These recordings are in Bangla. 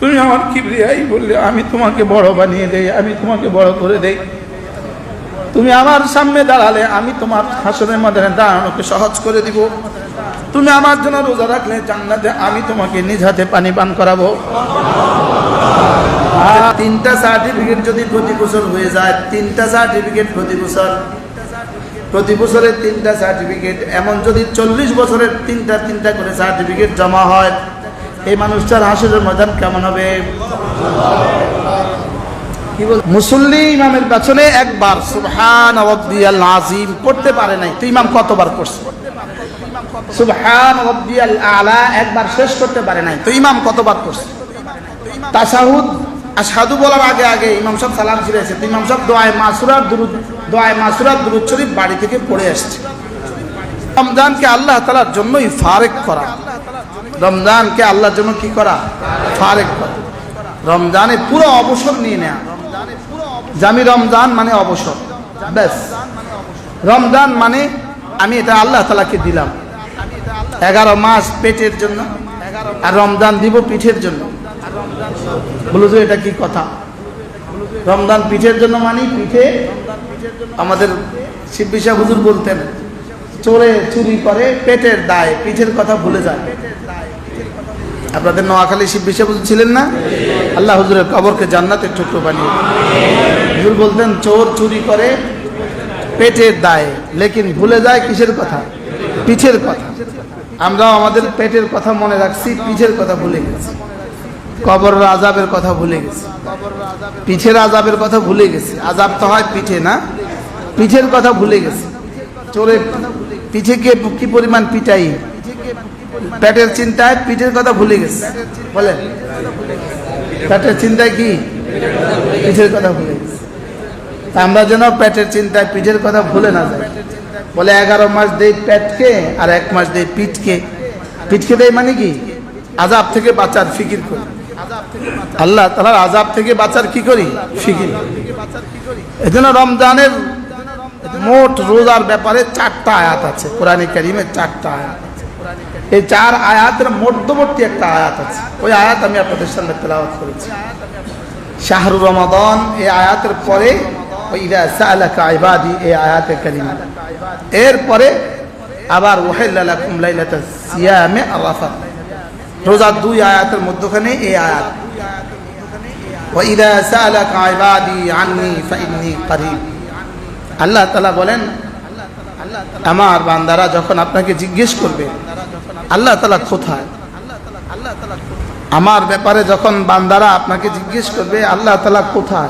তুমি আমার কিবরিয়াই বললে, আমি তোমাকে বড় বানিয়ে দেই, আমি তোমাকে বড় করে দেই। তুমি আমার সামনে দাঁড়ালে, আমি তোমার হাসনের মধ্যে দাঁড়ানোকে সহজ করে দিব। তুমি আমার জন্য রোজা রাখলে জান্নাতে আমি তোমাকে নিজ হাতে পানি পান করাবো। আর তিনটা সার্টিফিকেট যদি প্রতি বছর হয়ে যায়, তিনটা সার্টিফিকেট প্রতি বছর। প্রতি বছরের তিনটা সার্টিফিকেট এমন যদি চল্লিশ বছরের তিনটা তিনটা করে সার্টিফিকেট জমা হয় এই মানুষটার হাসির ময়দান কেমন হবে? কি মুসল্লি ইমামের পেছনে একবার সুবহান আজিম পারে নাই। ইমাম কতবার করছে সুবহান আলা একবার শেষ করতে পারে নাই। তো ইমাম কতবার করছে তাসাহুদ বলার আগে আগে ইমাম সালাম ফিরেছে। ইমাম দোয়ায় মাসুরার দুরুদ, দোয়ায় মাসুরার দুরুদ শরীফ বাড়ি থেকে পড়ে আসছে। রমজানকে আল্লাহ তালার জন্যই ফারেক করা। রমজানকে আল্লাহর জন্য কি করা? ফারেক করা। রমজানে পুরো অবসর নিয়ে নেয়া। জামি রমজান মানে অবসর। ব্যাস। রমজান মানে আমি এটা আল্লাহ তালাকে দিলাম। এগারো মাস পেটের জন্য আর রমজান দিব পিঠের জন্য। বলো যে এটা কি কথা? রমজান পিঠের জন্য মানি? পিঠে আমাদের শিববিশা হুজুর বলতেন, চোরে চুরি করে, পেটের দায়, পিঠের কথা ভুলে যায়। আপনাদের নোয়াখালী শিববিশা হুজুর ছিলেন না? আল্লাহ হুজুরের কবরকে জান্নাতের টুকরো বানিয়ে হুজুর বলতেন, চোর চুরি করে পেটের দায়, লেকিন ভুলে যায় কিসের কথা? পিঠের কথা। আমরাও আমাদের পেটের কথা মনে রাখছি, পিঠের কথা ভুলে গেছি। কবর আজাবের কথা ভুলে গেছি। পিঠের আজাবের কথা ভুলে গেছি। আজাব তো হয় পিঠে না? পিঠের কথা ভুলে গেছি। চোরে পিঠে কে কি পরিমাণ পিটাই? পেটের চিন্তায় পিঠের কথা ভুলে গেছে। বলে পেটের চিন্তায় কি? পিঠের কথা ভুলে গেছে। আমরা যেন পেটের চিন্তায় পিঠের কথা ভুলে না যাই। বলে এগারো মাস দেই পেটকে আর এক মাস দেই পিঠকে। পিঠকে দেয় মানে কি? আজাব থেকে বাঁচার ফিকির করি। আল্লাহ তালার আজাব থেকে বাঁচার কি করি? ফিকির। এজন্য রমজানের মোট রোজার ব্যাপারে চারটা আয়াত আছে। কোরআনে কারিমের চারটা আয়াত। এই চার আয়াতের মধ্যবর্তী একটা আয়াত আছে। ওই আয়াত আমি আপনাদের সামনে তেলাওয়াত করেছি। শাহরু রমাদন, এই আয়াতের পরে এরপরে আবার রোজার দুই আয়াতের মধ্যখানে এই আয়াত। আল্লাহ তাআলা বলেন, আমার বান্দারা যখন আপনাকে জিজ্ঞেস করবে আল্লাহ তালা কোথায়? আমার ব্যাপারে যখন বান্দারা আপনাকে জিজ্ঞেস করবে, আল্লাহ তালা কোথায়?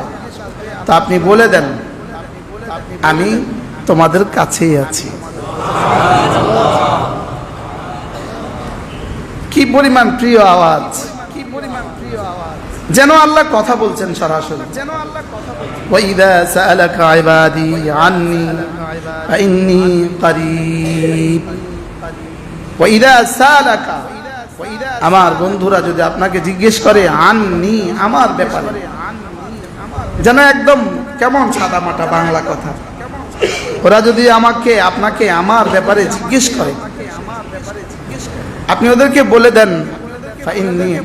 তা আপনি বলে দেন। আমি তোমাদের কাছেই আছি। কি পরিমাণ প্রিয় আওয়াজ? যেন আল্লাহ কথা বলছেন সরাসরি। আমার বন্ধুরা যদি আপনাকে জিজ্ঞেস করে, আননি আমার ব্যাপারে? যেন একদম কেমন সাদা মাটা বাংলা কথা। ওরা যদি আমাকে, আপনাকে আমার ব্যাপারে জিজ্ঞেস করে, আপনি ওদেরকে বলে দেন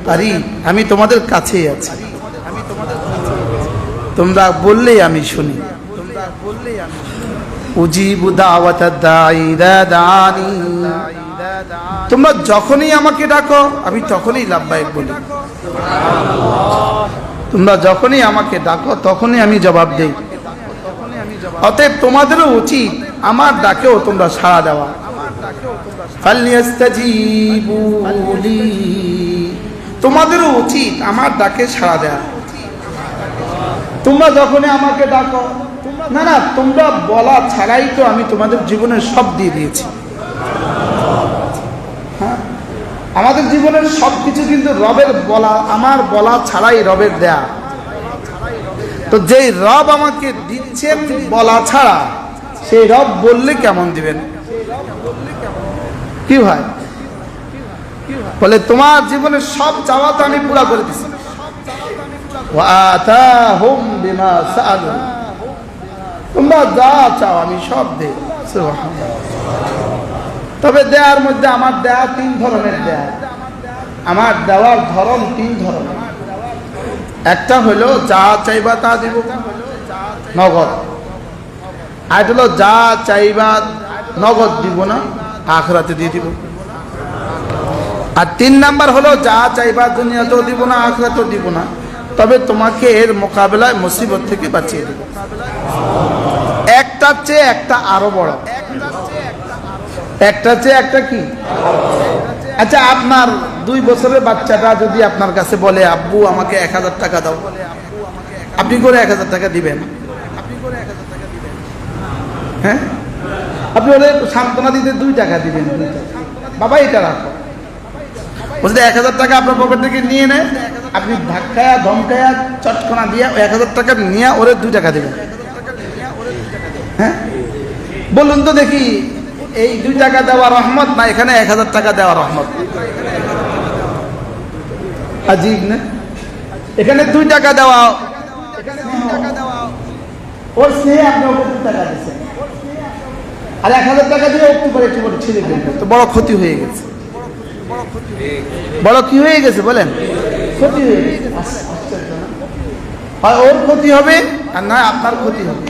পারি, আমি তোমাদের কাছেই আছি। তোমরা বললেই আমি শুনি। উজিবু দাওয়াত দাইদা দানি তোমরা যখনই আমাকে ডাকো, আমি তখনই লাভবাহিক বলি। তোমরা যখনই আমাকে ডাকো, তখনই আমি জবাব দেই। অতএব তোমাদেরও উচিত আমার ডাকেও তোমরা সাড়া দেওয়া। তোমাদেরও উচিত আমার ডাকে সাড়া দেওয়া তোমরা যখনই আমাকে ডাকো, না না, তোমরা বলা ছাড়াই তো আমি তোমাদের জীবনের সব দিয়ে দিয়েছি হ্যাঁ? আমাদের জীবনের সব কিছু কিন্তু রবের বলা, আমার বলা ছাড়াই রবের দেয়া। তো যেই রব আমাকে দিচ্ছেন বলা ছাড়া, সেই রব বললে কেমন দিবেন? কি ভাই? বলে, তোমার জীবনের সব চাওয়া তো আমি পুরা করে দিছি। তোমরা যা চাও আমি সব দেব তবে দেয়ার মধ্যে আমার দেয়া তিন ধরনের দেয়া। আমার দেওয়ার ধরন তিন ধরনের। একটা হলো যা চাইবা তা দিব। নগদ। আর হলো যা চাইবা নগদ দিব না, আখরাতে দিয়ে দিব। আর তিন নাম্বার হলো যা চাইবা দুনিয়াতেও দিব না, আখরাতেও দিব না। তবে তোমাকে এর মোকাবেলায় মুসিবত থেকে বাঁচিয়ে দেব। একটার চেয়ে একটা আরও বড়। একটা চেয়ে একটা কি? আচ্ছা আপনার দুই বছরের বাচ্চাটা যদি আপনার কাছে বলে, আব্বু, আমাকে এক হাজার টাকা দাও। আপনি করে এক হাজার টাকা দিবেন। হ্যাঁ? আপনি ওদের সান্ত্বনা দিতে দুই টাকা দিবেন। বাবা, এটা রাখো। বলছে এক হাজার টাকা আপনার পকেট থেকে নিয়ে নেয়, আপনি ধাক্কায়া, ধমকায়া, চটকনা দিয়ে এক হাজার টাকা নিয়ে ওরে দুই টাকা দেবেন। হ্যাঁ? বলুন তো দেখি এই দুই টাকা দেওয়া রহমত না এখানে এক হাজার টাকা দেওয়া রহমত? আজীব না? এখানে দুই টাকা দেওয়া ওর সে আপনি ওকে দুই টাকা দিচ্ছেন আর এক হাজার টাকা দিয়ে একটু করে একটু করে ছিঁড়ে ফেলবেন তো বড় ক্ষতি হয়ে গেছে। বড় কি হয়ে গেছে বলেন? ক্ষতি হয়ে গেছে। আশ্চর্য না? হয় ওর ক্ষতি হবে? আর না আপনার ক্ষতি হবে।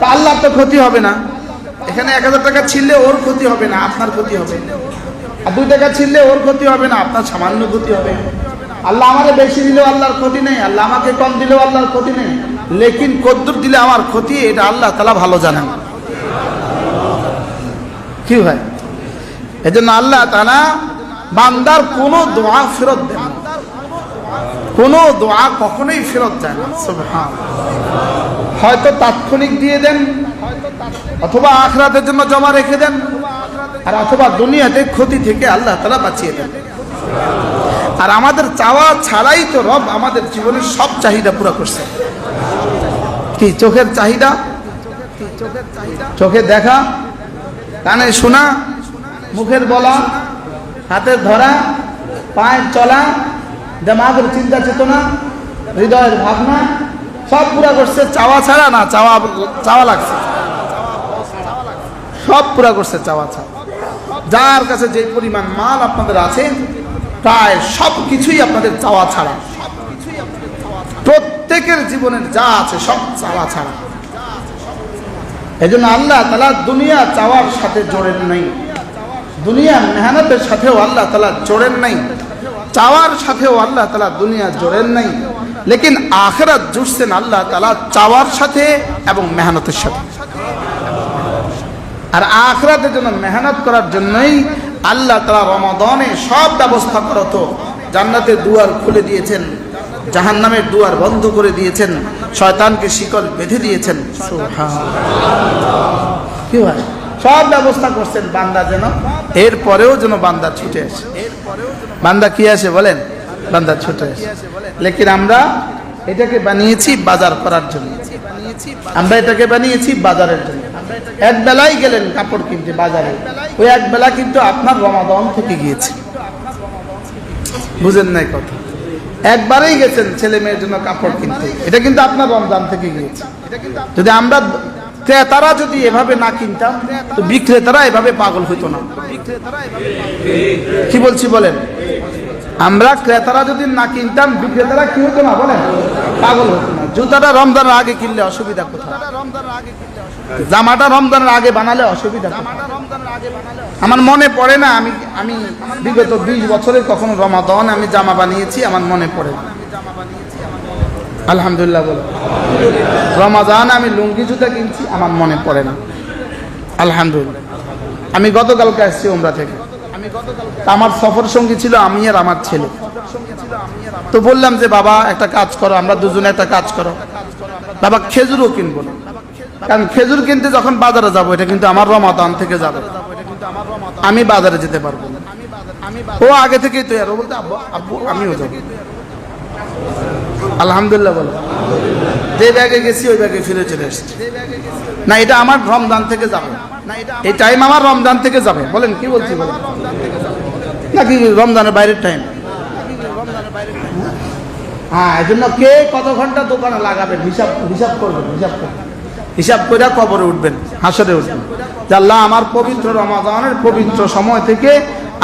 তা আল্লাহ তো ক্ষতি হবে না। এখানে এক হাজার টাকা ছিললে ওর ক্ষতি হবে না, আপনার ক্ষতি হবে। আর দুই টাকা ছিললে ওর ক্ষতি হবে না, আপনার সামান্য ক্ষতি হবে। আল্লাহ আমাকে বেশি দিলেও আল্লাহর ক্ষতি নেই, আল্লাহ আমাকে কম দিলেও আল্লাহর ক্ষতি নেই। লেকিন কদ্দুর দিলে আমার ক্ষতি, এটা আল্লাহ তালা ভালো জানেন। কি ভাই? এই জন্য আল্লাহ তালা বান্দার কোনো দোয়া ফেরত দেন। কোনো দোয়া কখনোই ফেরত যায় না হয়তো তাৎক্ষণিক দিয়ে দেন অথবা আখরাতের জন্য জমা রেখে দেন। আর অথবা দুনিয়াতে ক্ষতি থেকে আল্লাহ তালা বাঁচিয়ে দেন। আর আমাদের চাওয়া ছাড়াই তো রব আমাদের জীবনের সব চাহিদা পুরো করছে। কি, চোখের চাহিদা? চোখে দেখা, কানে শোনা, মুখের বলা, হাতের ধরা, পায়ের চলা, দেমাগের চিন্তা চেতনা, হৃদয়ের ভাবনা, সব পুরা করছে। চাওয়া ছাড়া না, চাওয়া চাওয়া লাগছে। সব পুরা করছে চাওয়া ছাড়া। যার কাছে যে পরিমাণ মাল আপনাদের আছে, প্রায় সব কিছুই আপনাদের চাওয়া ছাড়া। প্রত্যেকের জীবনের যা আছে সব চাওয়া ছাড়া। এই জন্য আল্লাহ তালা দুনিয়া চাওয়ার সাথে জোড়েন নাই। দুনিয়া মেহনতের সাথেও আল্লাহ তালা জোড়েন নাই। চাওয়ার সাথেও আল্লাহ তালা দুনিয়া জোড়েন নাই। লেকিন আখেরাত জুড়ছেন আল্লাহ তালা চাওয়ার সাথে এবং মেহনতের সাথে। আর আখরাতের জন্য মেহনত করার জন্যই আল্লাহ তালা রমাদনে সব ব্যবস্থা করতো জান্নাতের দুয়ার খুলে দিয়েছেন জাহান নামের দুয়ার বন্ধ করে দিয়েছেন, শয়তানকে শিকল বেঁধে দিয়েছেন। কি হয় সব ব্যবস্থা করছেন, বান্দা যেন, এরপরেও যেন বান্দা ছুটে আসে। বান্দা কি আসে বলেন? বান্দা ছুটে আসে। লেকিন আমরা এটাকে বানিয়েছি বাজার করার জন্য। আমরা এটাকে বানিয়েছি বাজারের জন্য। এক বেলায় গেলেন কাপড় কিনতে বাজারে। ওই এক বেলা কিন্তু আপনার রমাদন থেকে গিয়েছে। বুঝেন নাই কথা। একবারেই গেছেন ছেলে মেয়ের জন্য কাপড় কিনতে। এটা কিন্তু আপনার রমজান থেকে গিয়েছে। যদি আমরা ক্রেতারা যদি এভাবে না কিনতাম, তো বিক্রেতারা এভাবে পাগল হইতো না। কি বলছি বলেন? আমরা ক্রেতারা যদি না কিনতাম, বিক্রেতারা কি হতো না বলেন? পাগল হতো না। জুতাটা রমজানের আগে কিনলে অসুবিধা কোথায়? জামাটা রমজানের আগে বানালে অসুবিধা? আমার মনে পড়ে না, আমি আমি বিগত বিশ বছরে কখনো রমাদন আমি জামা বানিয়েছি, আমার মনে পড়ে না। আলহামদুলিল্লাহ বলো। রমাদান আমি লুঙ্গি, জুতা কিনছি, আমার মনে পড়ে না। আলহামদুলিল্লাহ। আমি গতকালকে আসছি ওমরা থেকে। আমার সফর সঙ্গী ছিল আমি আর আমার ছেলে। তো বললাম যে বাবা একটা কাজ করো আমরা দুজনে একটা কাজ করো। বাবা খেজুরও কিনবো না। কারণ খেজুর কিনতে যখন বাজারে যাব এটা কিন্তু আমার রমাদান থেকে যাবে। আমি বাজারে যেতে পারব ও আগে থেকেই তৈরি ও বলতে আব্বু আমিও যাব। আলহামদুলিল্লাহ বলো। যে ব্যাগে গেছি ওই ব্যাগে ফিরে চলে এসছি। না এটা আমার রমজান থেকে যাবে। এই টাইম আমার রমজান থেকে যাবে। বলেন কি বলছি বলেন। নাকি রমজানের বাইরের টাইম হ্যাঁ এই জন্য কে কত ঘণ্টা দোকানে লাগাবেন? হিসাব হিসাব করবেন হিসাব করবেন। হিসাব করে কবরে উঠবেন হাসরে উঠবেন। আল্লাহ আমার পবিত্র রমাদানের পবিত্র সময় থেকে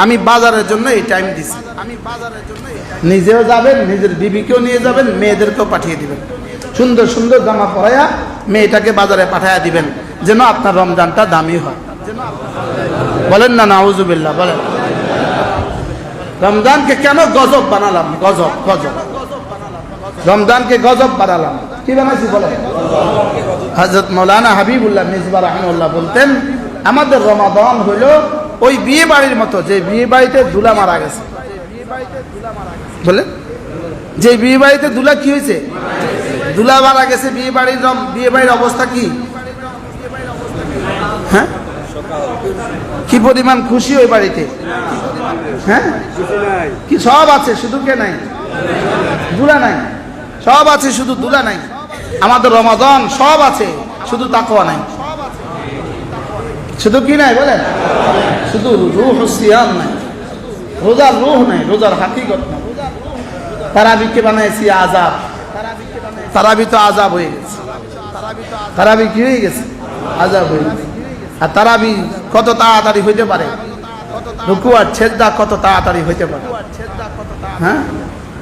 আমি বাজারের জন্য এই টাইম দিছি। আমি বাজারের জন্য নিজেও যাবেন নিজের বিবিকেও নিয়ে যাবেন মেয়েদেরকেও পাঠিয়ে দিবেন। সুন্দর সুন্দর জামা পরাইয়া মেয়েটাকে বাজারে পাঠাইয়া দিবেন, যেন আপনার রমজানটা দামি হয়। বলেন না, নাউজুবিল্লাহ, বলেন। রমজানকে কেন গজব বানালাম? গজব গজব। রমজানকে গজব বানালাম। কি বানাইছি বলেন? হজরত মৌলানা হাবিবুল্লাহ মিসবা রহমুল্লাহ বলতেন, আমাদের রমাদান হইল ওই বিয়ে বাড়ির মতো, যে বিয়ে বাড়িতে দুলা মারা গেছে। বলে যে বিয়ে বাড়িতে দুলা কি হয়েছে? দুলা মারা গেছে বিয়ে বাড়ির বিয়ে বাড়ির অবস্থা কি? হ্যাঁ? কি পরিমাণ খুশি ওই বাড়িতে? হ্যাঁ? কি সব আছে, শুধু কে নাই? দুলা নাই। সব আছে, শুধু দুলা নাই। আমাদের রমাদান, সব আছে, শুধু তাকওয়া নাই। শুধু কি নাই বলেন? শুধু রুহ সিয়াম নাই। রোজার রুহ নাই, রোজার হাকিকত নাই। তারাবিকে বানাইছি আজাব তারাবি তো আজাব হয়ে গেছে। তারাবি কি হয়ে গেছে? আজাব হয়ে গেছে। আর তারাবি কত তাড়াতাড়ি হইতে পারে? রুকু ছেদা কত তাড়াতাড়ি হইতে পারে? হ্যাঁ?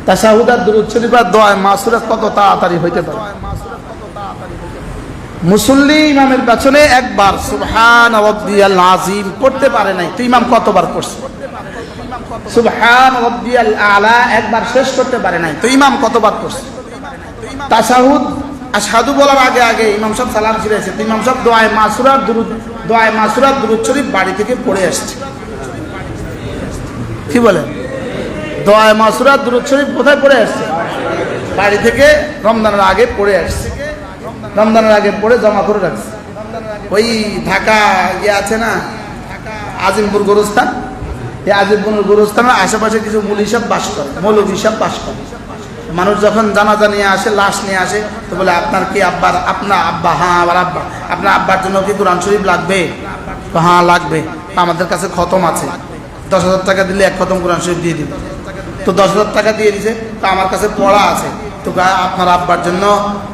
তাসাহুদার দুরুদ শরীফার দোয়া মাসুরাত কত তাড়াতাড়ি হইতে পারে? মুসল্লি ইমামের পেছনে একবার সুবহান রব্বিয়াল আজিম পড়তে পারে নাই। তো ইমাম কতবার পড়ছে? সুবহান রব্বিয়াল আলা একবার শেষ করতে পারে নাই। তো ইমাম কতবার পড়ছে? তাসাহুদ সাধু বলার আগে আগে ইমাম সাহেব সালাম ফিরেছে। তো ইমাম সাহেব দোয়ায় মাসুরার দুরুদ, দোয়ায় মাসুরার দুরুদ শরীফ বাড়ি থেকে পড়ে আসছে। কি বলেন? দোয়ায় মাসুরার দুরুদ শরীফ কোথায় পড়ে আসছে? বাড়ি থেকে রমজানের আগে পড়ে আসছে। রমজানের আগে পড়ে জমা করে রাখছে। ওই ঢাকা ইয়ে আছে না, আজিমপুর গোরস্থান? এই আজিমপুর গোরস্থানের আশেপাশে কিছু মূল হিসাব বাস করে, মৌলভ হিসাব বাস করে। মানুষ যখন জানাজা নিয়ে আসে, লাশ নিয়ে আসে, তো বলে, আপনার কি আব্বার, আপনার আব্বা? হ্যাঁ আবার আব্বা। আপনার আব্বার জন্য কি কোরআন শরীফ লাগবে? হ্যাঁ লাগবে। আমাদের কাছে খতম আছে। দশ হাজার টাকা দিলে এক খতম কোরআন শরীফ দিয়ে দিবে। তো দশ হাজার টাকা দিয়ে দিছে। তো আমার কাছে পড়া আছে। তো আপনার আব্বার জন্য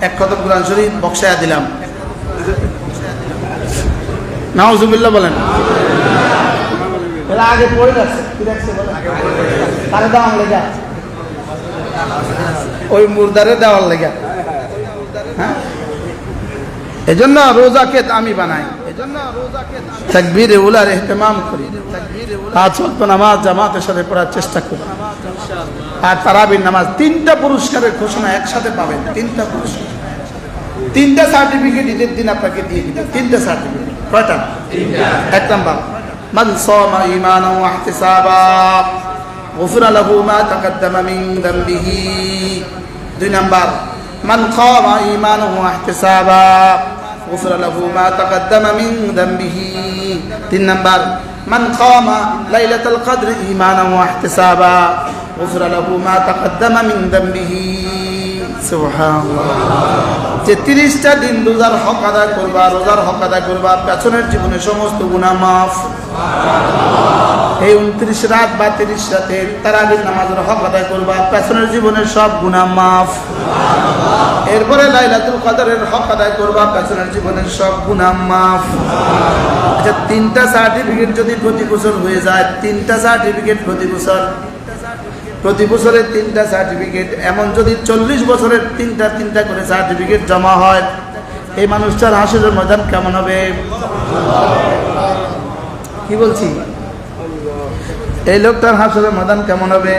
এক খতম কোরআন শরীফ বক্সায়া দিলাম। নাউজুবিল্লাহ বলেন। আগে পড়ে যাচ্ছে। দাম লেগা ওই মুর্দারে দেওয়ার লেগা। হ্যাঁ? এজন্য রোজাকে আমি বানাই। তাকবীর উলার করি। পাঁচ ওয়াক্ত নামাজ জামাতের সাথে পড়ার চেষ্টা করি। আর তারাবির নামাজ তিনটা পুরস্কারের ঘোষণা একসাথে পাবেন। তিনটা পুরস্কার। তিনটা সার্টিফিকেট ঈদের দিন আপনাকে দিয়ে দিবে। তিনটা সার্টিফিকেট। কয়টা? এক নাম্বার। মান সামা ঈমানান ওয়া ইহতিসাবা। গুফিরা লাহু মা তাকাদ্দামা মিন যামবিহি দুই নাম্বার মান খামা ঈমানান ওয়া ইহতিসাবা গুফিরা লাহু মা তাকাদ্দামা মিন যামবিহি তিন নাম্বার মান খামা লাইলাতাল কদর ঈমানান ওয়া ইহতিসাবা গুফিরা লাহু মা তাকাদ্দামা মিন যামবিহি সুবহানাল্লাহ যে তিরিশটা দিন রোজার হক আদায় করবা, রোজার হক আদায় করবা, পেছনের জীবনে সমস্ত গুণা মাফ। এই উনত্রিশ রাত বা তিরিশ রাতে তারাবির নামাজের হক আদায় করবা, পেছনের জীবনের সব গুণা মাফ। এরপরে লাইলাতুল কদরের হক আদায় করবা, পেছনের জীবনের সব গুণা মাফ। আচ্ছা তিনটা সার্টিফিকেট যদি প্রতি বছর হয়ে যায়, তিনটা সার্টিফিকেট প্রতি বছর প্রতি বছরের তিনটা সার্টিফিকেট এমন যদি চল্লিশ বছরের তিনটা তিনটা করে সার্টিফিকেট জমা হয়, এই মানুষটার হাসির ময়দান কেমন হবে? কি বলছি? এই লোকটার হাসরের ময়দান কেমন হবে?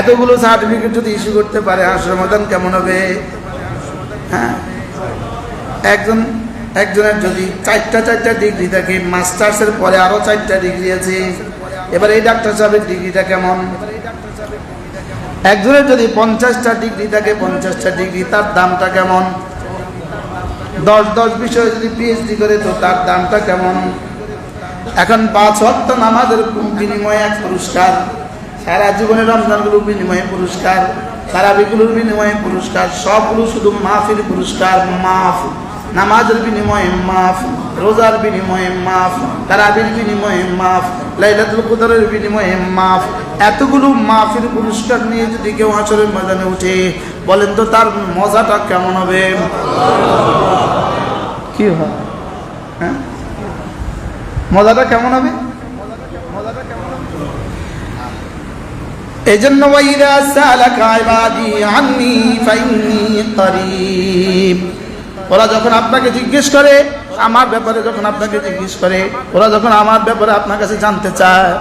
এতগুলো সার্টিফিকেট যদি ইস্যু করতে পারে হাসরের ময়দান কেমন হবে? হ্যাঁ? একজন, একজনের যদি চারটা চারটা ডিগ্রি থাকে মাস্টার্সের পরে আরও চারটা ডিগ্রি আছে। এবার এই ডাক্তার সাহেবের ডিগ্রিটা কেমন? একজনের যদি পঞ্চাশটা ডিগ্রি থাকে, পঞ্চাশটা ডিগ্রি তার দামটা কেমন? দশ দশ বিষয়ে যদি পিএইচডি করে, তো তার দামটা কেমন? এখন পাঁচ ওয়াক্ত নামাজের বিনিময়ে এক পুরস্কার? সারা জীবনের রমজানগুলোর বিনিময়ে পুরস্কার, তারাবিগুলোর বিনিময়ে পুরস্কার, সবগুলো শুধু মাফির পুরস্কার মাফ নামাজের বিনিময়ে মাফ রোজার বিনিময়ে মাফ, তারাবির বিনিময়ে মাফ, লাইলাতুল কুদরের বিনিময়ে মাফ। এতগুলো মাফির পুরস্কার নিয়ে যদি কেউ হাসরের ময়দানে উঠে, বলেন তো তার মজাটা কেমন হবে? কি হয় হ্যাঁ? মজাটা কেমন হবে? এই জন্য ওয়াইদা সালাকা ইবাদি আন্নি ফাইন্নি করিব। ওরা যখন আপনাকে জিজ্ঞেস করে আমার ব্যাপারে যখন আপনাকে জিজ্ঞেস করে, ওরা যখন আমার ব্যাপারে আপনার কাছে জানতে চায়,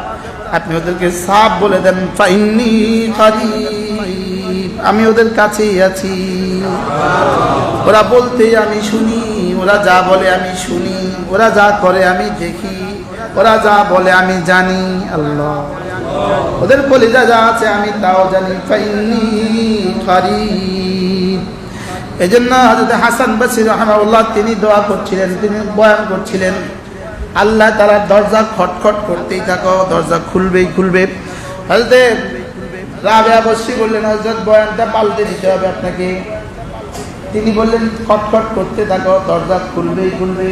আপনি ওদেরকে সাপ বলে দেন করিব আমি ওদের কাছেই আছি। ওরা বলতেই, আমি শুনি। ওরা যা বলে, আমি শুনি। ওরা যা করে, আমি দেখি। ওরা যা বলে, আমি জানি। আল্লাহ। ওদের কলিজা যা যা আছে, আমি তাও জানি। ফাইন্নি করিব এই জন্য হজরত হাসান বাসির রহমাউল্লাহ তিনি দোয়া করছিলেন, তিনি বয়ান করছিলেন, আল্লাহ তারা দরজা খটখট করতেই থাকো, দরজা খুলবেই খুলবে। হজরতে রাবেয়া বসি বললেন হজরত বয়ানটা পাল্টে দিতে হবে আপনাকে। তিনি বললেন, খটখট করতে থাকো, দরজা খুলবেই খুলবে।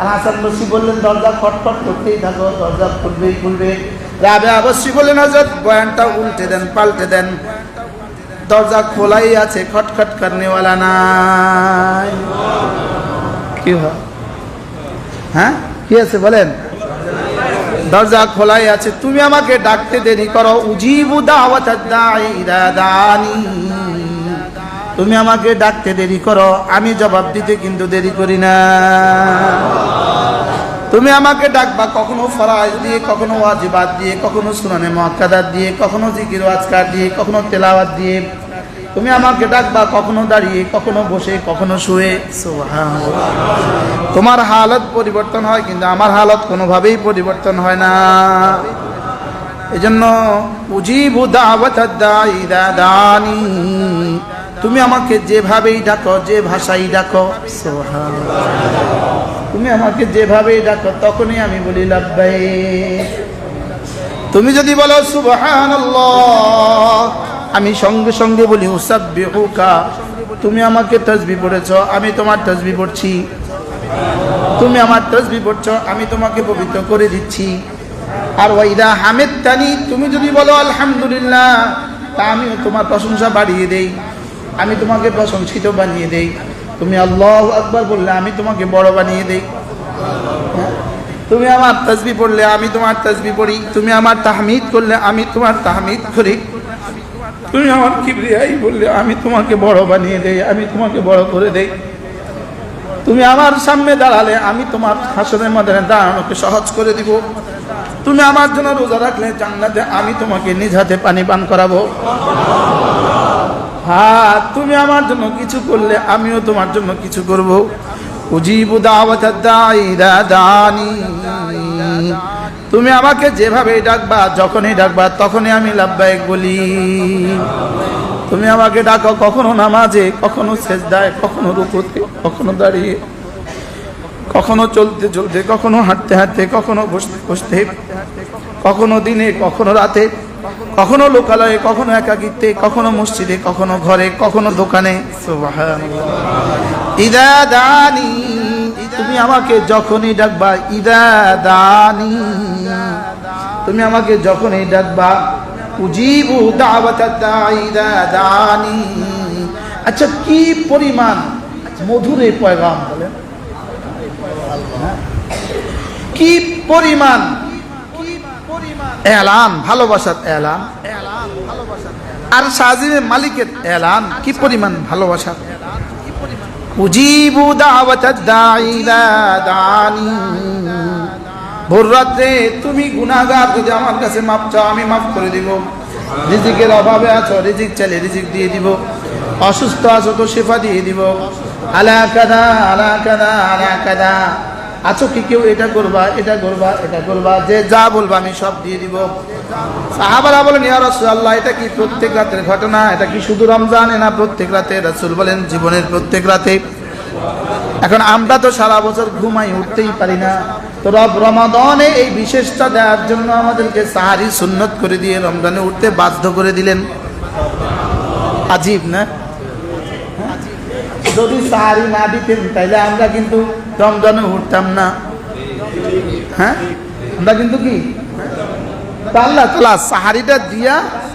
আর হাসান বসি বললেন, দরজা খটখট করতেই থাকো, দরজা খুলবেই খুলবে। রাবে অবশ্যই বললেন হজরত বয়ানটা উল্টে দেন, পাল্টে দেন। দরজা খোলাই আছে, খটখট করনেওয়ালা নাই। কি হয়? কি আছে বলেন? দরজা খোলাই আছে, তুমি আমাকে ডাকতে দেরি করো। উজিবু তুমি আমাকে ডাকতে দেরি করো, আমি জবাব দিতে কিন্তু দেরি করি না। তুমি আমাকে ডাকবা, কখনো ফরাজ দিয়ে, কখনো ওয়াজিবাত দিয়ে, কখনো সুনানে মক্কাদার দিয়ে, কখনো জিকির আজকার দিয়ে, কখনো তেলাওয়াত দিয়ে। তুমি আমাকে ডাকবা, কখনো দাঁড়িয়ে, কখনো বসে, কখনো শুয়ে। তোমার হালত পরিবর্তন হয়, কিন্তু আমার হালত কোনোভাবেই পরিবর্তন হয় না। এই জন্য উজিবু দাওয়াত দানি। তুমি আমাকে যেভাবেই ডাকো, যে ভাষাই ডাকো তুমি আমাকে যেভাবেই ডাকো, তখনই আমি বলি লাব্বাই তুমি যদি বলো সুবহানাল্লাহ, আমি সঙ্গে সঙ্গে বলি উসাব্বিহুকা। তুমি আমাকে তসবি পড়েছ, আমি তোমার তসবি পড়ছি। তুমি আমার তসবি পড়ছ, আমি তোমাকে পবিত্র করে দিচ্ছি। আর ওয়াইদা হামেদ তানি তুমি যদি বলো আলহামদুলিল্লাহ, তা আমিও তোমার প্রশংসা বাড়িয়ে দেই। আমি তোমাকে প্রশংসিত বানিয়ে দেই। তুমি আল্লাহ আকবার বললে আমি তোমাকে বড় বানিয়ে দেই। হ্যাঁ? তুমি আমার তসবি পড়লে আমি তোমার তসবি পড়ি। তুমি আমার তাহমিদ করলে আমি তোমার তাহমিদ করি। তুমি আমার কিবরিয়াই বললে আমি তোমাকে বড় বানিয়ে দেই, আমি তোমাকে বড় করে দেই। তুমি আমার সামনে দাঁড়ালে আমি তোমার হাসনের মধ্যে দাঁড়ানোকে সহজ করে দিব। তুমি আমার জন্য রোজা রাখলে জান্নাতে আমি তোমাকে নিজ হাতে পানি পান করাবো। হ্যাঁ তুমি আমার জন্য কিছু করলে, আমিও তোমার জন্য কিছু করব। উজিবু দানি। তুমি আমাকে যেভাবে ডাকবা, যখনই ডাকবা, তখনই আমি লাভবায়ক বলি। তুমি আমাকে ডাকো কখনো নামাজে, কখনো সেজদায়, কখনো রুকুতে, কখনো দাঁড়িয়ে, কখনো চলতে চলতে, কখনো হাঁটতে হাঁটতে, কখনো বসতে বসতে, কখনো দিনে, কখনো রাতে কখনো লোকালয়ে, কখনো একাকিত্বে, কখনো মসজিদে, কখনো ঘরে, কখনো দোকানে। তুমি আমাকে যখনই ডাকবা, ইদা দানি। তুমি আমাকে যখনই ডাকবা, উজিবু দানি। আচ্ছা কি পরিমাণ মধুর এই পয়গাম বলেন? কি পরিমাণ এলান, ভালোবাসার এলান। আর সাজিমের মালিকের এলান, কি পরিমাণ ভালোবাসার উজিবু দাওয়াতাদ দাঈ ইলা দানি। ভোর রাত্রে তুমি গুনাহগার, যদি আমার কাছে মাপ চাও, আমি মাফ করে দিব। রিজিকের অভাবে আছো, রিজিক চাইলে রিজিক দিয়ে দিব। অসুস্থ আছো তো শেফা দিয়ে দিব। আলা কাদা আলা কাদা আলা কাদা। আছো কি কেউ? এটা করবা এটা করবা এটা করবা। যে যা বলবা আমি সব দিয়ে দিব। সাহাবারা বলেন, ইয়া রাসূলুল্লাহ, এটা কি প্রত্যেক রাতের ঘটনা? এটা কি শুধু রমজানে না প্রত্যেক রাতে? রাসূল বলেন, জীবনের প্রত্যেক রাতে। এখন আমরা তো সারা বছর ঘুমাই, উঠতেই পারি না। তো রব রমাদনে এই বিশেষটা দেওয়ার জন্য আমাদেরকে সাহারি সুন্নত করে দিয়ে রমজানে উঠতে বাধ্য করে দিলেন। আজীব না? যদি সাহারি না দিতেন, তাইলে আমরা কিন্তু রমজানে উঠতাম না। হ্যাঁ? আমরা কিন্তু কি? আল্লাহ তালা সাহারিটা দিয়া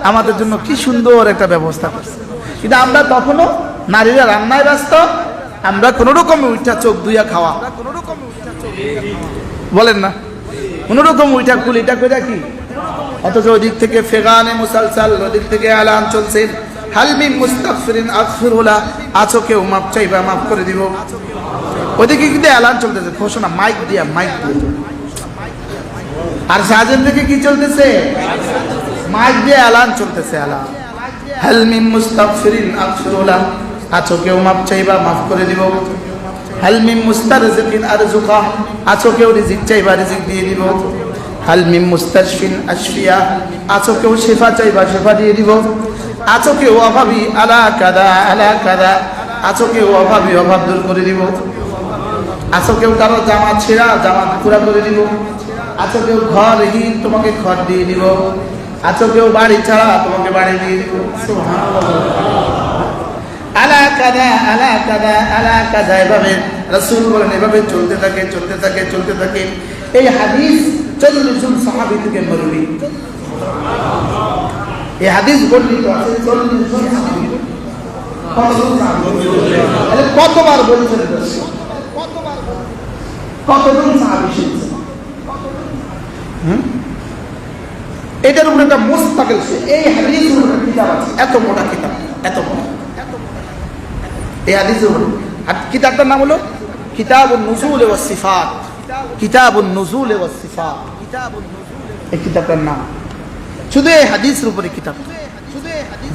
আমাদের জন্য কি সুন্দর একটা ব্যবস্থা করছে। কিন্তু আমরা তখনও নারীরা রান্নায় ব্যস্ত, আমরা কোনো রকম উইঠা চোখ দুইয়া খাওয়া। বলেন না। কোনো রকম উইঠা কুলিটা করে কি? অথচ ওদিক থেকে ফেগানে মুসালসাল, ওদিক থেকে আলান চলছে। হালমি মুস্তাগফিরিন আগফিরুলা আছো কেউ মাপ চাইবা মাফ করে দিব। ওদিকে কিন্তু এলান চলতেছে। ঘোষণা মাইক দিয়া মাইক দিয়ে। আর সাজেন থেকে কি চলতেছে? মাইক দিয়ে এলান চলতেছে এলান হালমি মুস্তাগফিরিন আগফিরুলা আছো কেউ মাপ চাইবা, মাফ করে দিব। হালমি মুস্তারজিকিন আরজুকা আছো কেউ রিজিক চাইবা, রিজিক দিয়ে দিব। হালমি মুস্তাশফিন আশফিয়া, আছো কেউ শেফা চাইবা, শেফা দিয়ে দিব। আছো কেউ অভাবী, আলা কাদা আলা কাদা। আছো কেউ অভাবী, অভাব দূর করে দিব। আছো কেউ কারও জামা ছেঁড়া জামা পুরা করে দিব। আছো কেউ ঘরহীন তোমাকে ঘর দিয়ে দিব। আছো কেউ বাড়ি ছাড়া, তোমাকে বাড়ি দিয়ে দিব। আলা কাদা আলা কাদা আলা কাদা, এভাবে রসুল বলেন, এভাবে চলতে থাকে চলতে থাকে চলতে থাকে। এই হাদিস চল্লিশ জন সাহাবি থেকে মরবি এই হাদিস বর্ণিত আছে চল্লিশ জন সাহাবী। কতবার বলছেন? কতজন সাহাবি এটার উপরে একটা মোস্তাকেল এই হাদিস কিতাব আছে। এত মোটা কিতাব এত মোটা। এই হাদিসের উপরে। আর কিতাবটার নাম হলো কিতাবুন নুজুল ওয়া সিফাত। কিতাবুন নুজুল ওয়া সিফাত। এই কিতাবটার নাম। শুধু এই হাদিসের উপরে কিতাব।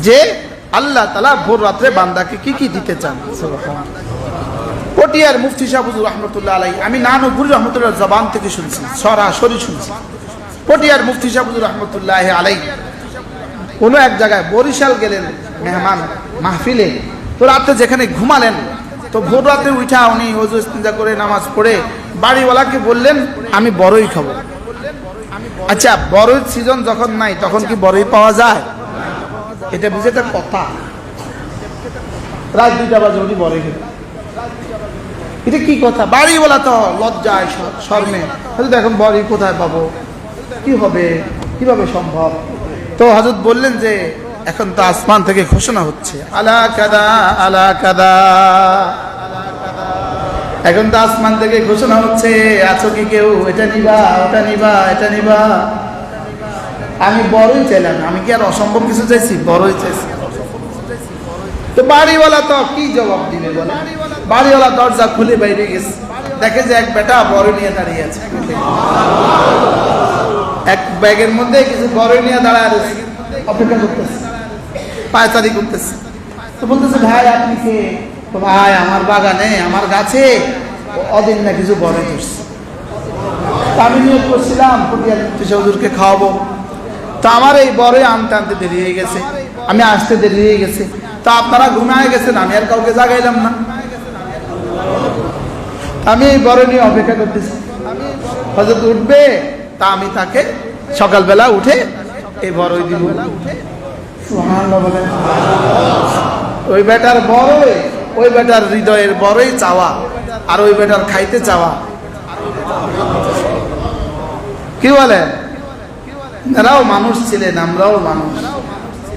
যে আল্লাহ তালা ভোর রাত্রে বান্দাকে কি কি দিতে চান? পটিয়ার মুফতি শাহুজুর রহমতুল্লাহ আলাই আমি নানপুর রহমতুল্লাহ জবান থেকে শুনছি, সরাসরি শুনছি। পটিয়ার মুফতি শাহুজুর রহমতুল্লাহ আলাই কোনো এক জায়গায় বরিশাল গেলেন মেহমান মাহফিলে, তো রাতে যেখানে ঘুমালেন, তো ভোর রাতে উঠা উনি হজু ইস্তিজা করে নামাজ পড়ে বাড়িওয়ালাকে বললেন, আমি বড়ই খাব। আচ্ছা বড়ই সিজন যখন নাই, তখন কি বড়ই পাওয়া যায়? এটা বুঝে কথা। রাত দুইটা বাজে উনি বড়ই খেলেন। এটা কি কথা? বাড়ি বলা তো লজ্জায় শর্মে হয়তো এখন বড়ই কোথায় পাবো? কি হবে? কীভাবে সম্ভব? তো হজরত বললেন যে, এখন তো আসমান থেকে ঘোষণা হচ্ছে। আলা কাদা আলা কাদা। এখন তো আসমান থেকে ঘোষণা হচ্ছে, আছো কি কেউ? এটা নিবা, ওটা নিবা, এটা নিবা। আমি বড়ই চাইলাম, আমি কি আর অসম্ভব কিছু চাইছি? বড়ই চাইছি। তো বাড়িওয়ালা তো কি জবাব দিবে বলে? বাড়িওয়ালা দরজা খুলে বাইরে গেছে। দেখে যে এক বেটা বড় নিয়ে দাঁড়িয়ে আছে। এক ব্যাগের মধ্যে কিছু বড় নিয়ে দাঁড়ায় রয়েছে। অপেক্ষা করতেছে। পায়চারি করতেছে। তো বলতেছে, ভাই, আপনি কে? ভাই, আমার বাগানে, আমার গাছে অদিন না কিছু বড় ধরছে। তা আমি নিয়োগ করছিলাম হুজুরকে খাওয়াবো। তো আমার এই বড়ই আনতে আনতে দেরি হয়ে গেছে। আমি আসতে দেরি হয়ে গেছে। তা আপনারা ঘুমায় গেছেন, আমি আর কাউকে জাগাইলাম না। আমি এই বড় নিয়ে অপেক্ষা করতেছি। হজরত উঠবে, তা আমি তাকে সকালবেলা উঠে এই বড়ই দিব। ওই বেটার বড়ই, ওই বেটার হৃদয়ের বড়ই চাওয়া, আর ওই বেটার খাইতে চাওয়া। কি বলেন? এরাও মানুষ ছিলেন, আমরাও মানুষ।